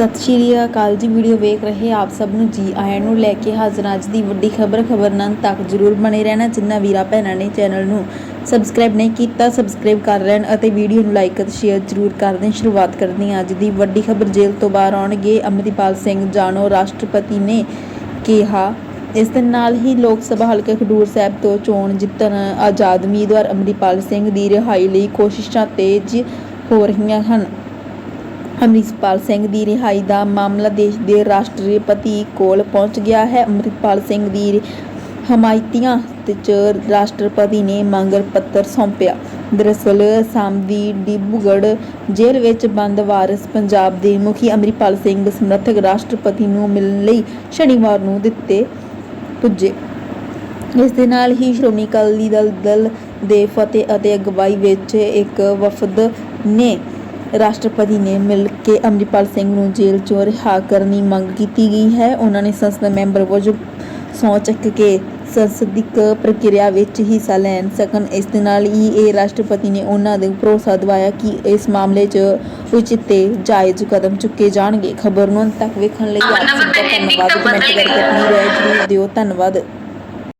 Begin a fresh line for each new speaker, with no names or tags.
ਸਤਿ ਸ਼੍ਰੀ ਅਕਾਲ ਜੀ, ਵੀਡੀਓ ਵੇਖ ਰਹੇ ਆਪ ਸਭ ਨੂੰ ਜੀ ਆਇਆਂ ਨੂੰ ਲੈ ਕੇ ਹਾਜ਼ਰ ਅੱਜ ਦੀ ਵੱਡੀ ਖਬਰ ਖਬਰਨਾਮ ਤੱਕ ਜਰੂਰ ਬਣੇ ਰਹਿਣਾ, ਜਿੰਨਾ ਵੀਰਾ ਭੈਣਾਂ ਨੇ ਚੈਨਲ ਨੂੰ ਸਬਸਕ੍ਰਾਈਬ ਨਹੀਂ ਕੀਤਾ ਸਬਸਕ੍ਰਾਈਬ ਕਰ ਲੈਣ ਅਤੇ ਵੀਡੀਓ ਨੂੰ ਲਾਈਕ ਅਤੇ ਸ਼ੇਅਰ ਜਰੂਰ ਕਰ ਦੇਣ। ਸ਼ੁਰੂਆਤ ਕਰਦੇ ਹਾਂ ਅੱਜ ਦੀ ਵੱਡੀ ਖਬਰ, ਜੇਲ੍ਹ ਤੋਂ ਬਾਹਰ ਆਉਣਗੇ। ਅਮਰਿਤਪਾਲ ਸਿੰਘ ਜਾਣੋ, ਰਾਸ਼ਟਰਪਤੀ ਨੇ ਕਿਹਾ, ਇਸ ਦੇ ਨਾਲ ਹੀ ਲੋਕ ਸਭਾ ਹਲਕਾ ਖਡੂਰ ਸਾਹਿਬ ਤੋਂ ਚੋਣ ਜਿੱਤਣ ਆਜ਼ਾਦ ਉਮੀਦਵਾਰ ਅਮਰਿਤਪਾਲ ਸਿੰਘ ਦੀ ਰਿਹਾਈ ਲਈ ਕੋਸ਼ਿਸ਼ਾਂ ਤੇਜ਼ ਹੋ ਰਹੀਆਂ ਹਨ। ਅੰਮ੍ਰਿਤਪਾਲ ਸਿੰਘ ਦੀ ਰਿਹਾਈ ਦਾ ਮਾਮਲਾ ਦੇਸ਼ ਦੇ ਰਾਸ਼ਟਰਪਤੀ ਕੋਲ ਪਹੁੰਚ ਗਿਆ ਹੈ। ਅੰਮ੍ਰਿਤਪਾਲ ਸਿੰਘ ਦੀ ਹਮਾਇਤੀਆਂ ਚ ਰਾਸ਼ਟਰਪਤੀ ਨੇ ਮੰਗਲ ਪੱਤਰ ਸੌਂਪਿਆ। ਦਰਅਸਲ ਅਸਾਮ ਦੀ ਡਿਬੂਗੜ੍ਹ ਜੇਲ੍ਹ ਵਿੱਚ ਬੰਦ ਵਾਰਿਸ ਪੰਜਾਬ ਦੇ ਮੁਖੀ ਅੰਮ੍ਰਿਤਪਾਲ ਸਿੰਘ ਸਮਰਥਕ ਰਾਸ਼ਟਰਪਤੀ ਨੂੰ ਮਿਲਣ ਲਈ ਸ਼ਨੀਵਾਰ ਨੂੰ ਦਿੱਤੇ ਪੁੱਜੇ। ਇਸ ਦੇ ਨਾਲ ਹੀ ਸ਼੍ਰੋਮਣੀ ਅਕਾਲੀ ਦਲ ਦਲ ਦੇ ਫਤਿਹ ਅਤੇ ਅਗਵਾਈ ਵਿੱਚ ਇੱਕ ਵਫਦ ਨੇ ਰਾਸ਼ਟਰਪਤੀ ਨੇ ਮਿਲ ਕੇ ਅੰਮ੍ਰਿਤਪਾਲ ਸਿੰਘ ਨੂੰ ਜੇਲ੍ਹ ਚੋਂ ਰਿਹਾ ਕਰਨ ਦੀ ਮੰਗ ਕੀਤੀ ਗਈ ਹੈ। ਉਹਨਾਂ ਨੇ ਸੰਸਦ ਮੈਂਬਰ ਵਜੋਂ ਸਹੁੰ ਚੱਕ ਕੇ ਸੰਸਦਿਕ ਪ੍ਰਕਿਰਿਆ ਵਿੱਚ ਹਿੱਸਾ ਲੈਣ ਸਕਣ ਇਸ ਦੇ ਨਾਲ ਹੀ ਇਹ ਰਾਸ਼ਟਰਪਤੀ ਨੇ ਉਹਨਾਂ ਦੇ ਭਰੋਸਾ ਦਿਵਾਇਆ ਕਿ ਇਸ ਮਾਮਲੇ 'ਚ ਉਚਿਤ ਤੇ ਜਾਇਜ਼ ਕਦਮ ਚੁੱਕੇ ਜਾਣਗੇ। ਖਬਰ ਨੂੰ ਅੰਤ ਤੱਕ ਵੇਖਣ ਲਈ ਆਪ ਸਭ ਦਾ ਧੰਨਵਾਦ। ਕਮੈਂਟ ਕਰਕੇ ਆਪਣੀ ਰਾਏ ਜ਼ਰੂਰ ਦਿਓ। ਧੰਨਵਾਦ।